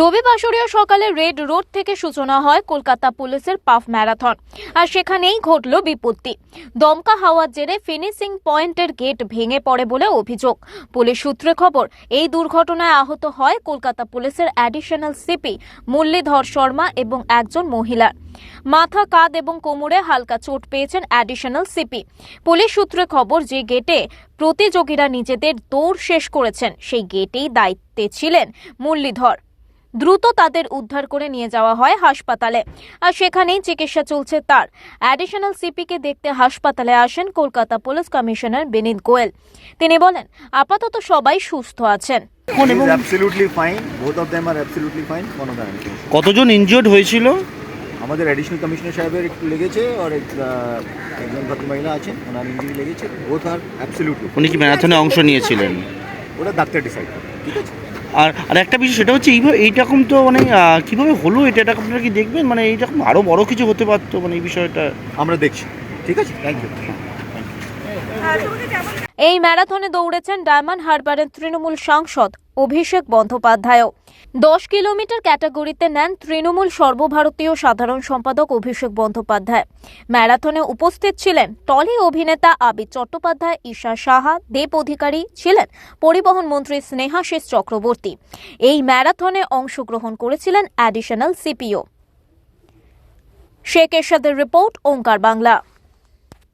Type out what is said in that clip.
রবিবাসরীয় সকালে red road থেকে সূচনা হয় কলকাতা পুলিশের পাফ ম্যারাথন। আর সেখানেই ঘটল বিপত্তি। দমকা হাওয়ার জেরে ফিনিশিং পয়েন্টের গেট ভেঙে পড়ে বলে অভিযোগ। পুলিশ সূত্রে খবর, এই দুর্ঘটনায় আহত হয় কলকাতা পুলিশের অ্যাডিশনাল সিপি মুরলীধর শর্মা এবং একজন মহিলা। মাথা, কাঁধ এবং কোমরে হালকা চোট পেয়েছেন অ্যাডিশনাল সিপি পুলিশ সূত্রে খবর, যে গেটে প্রতিযোগীরা নিজেদের দৌড় শেষ করেছেন, সেই গেটেই দায়িত্বে ছিলেন মুরলীধর। দ্রুত তাদের উদ্ধার করে নিয়ে যাওয়া হয় হাসপাতালে। আর সেখানেই চিকিৎসা চলছে তার। অ্যাডিশনাল সিপিকে দেখতে হাসপাতালে আসেন কলকাতা পুলিশ কমিশনার বিনীত গোয়েল। তিনি বলেন আপাতত সবাই সুস্থ আছেন। কতজন ইনজিওর্ড হয়েছিল? আমাদের অ্যাডিশনাল কমিশনার সাহেবের একটু লেগেছে আর একজন ভদ্রমহিলা আছেন ওনার ইঞ্জুরি লেগেছে। বোথ আর অ্যাবসলিউটলি উনি কি ম্যারাথনে অংশ নিয়েছিলেন? ওটা ডাক্তার ডিসাইড করে। ঠিক আছে? আর আর একটা বিষয় সেটা হচ্ছে এইভাবে এইরকম তো মানে কীভাবে হলো এটা এটা আপনারা কি দেখবেন? মানে এইরকম আরও বড় কিছু হতে পারতো মানে এই বিষয়টা? আমরা দেখছি ঠিক আছে? থ্যাংক ইউ এই ম্যারাথনে দৌড়েছেন ডায়মন্ড হারবারের তৃণমূল সাংসদ অভিষেক বন্দ্যোপাধ্যায়ও। দশ কিলোমিটার ক্যাটাগরিতে নেন তৃণমূল সর্বভারতীয় সাধারণ সম্পাদক অভিষেক বন্দ্যোপাধ্যায়। ম্যারাথনে উপস্থিত ছিলেন টলি অভিনেতা আবির চট্টোপাধ্যায়, ঈশা সাহা, দেব অধিকারী ছিলেন পরিবহন মন্ত্রী স্নেহাশিস চক্রবর্তী। এই ম্যারাথনে অংশগ্রহণ করেছিলেন অ্যাডিশনাল সিপিও। শেখ এরশাদের রিপোর্ট, ওঙ্কার বাংলা।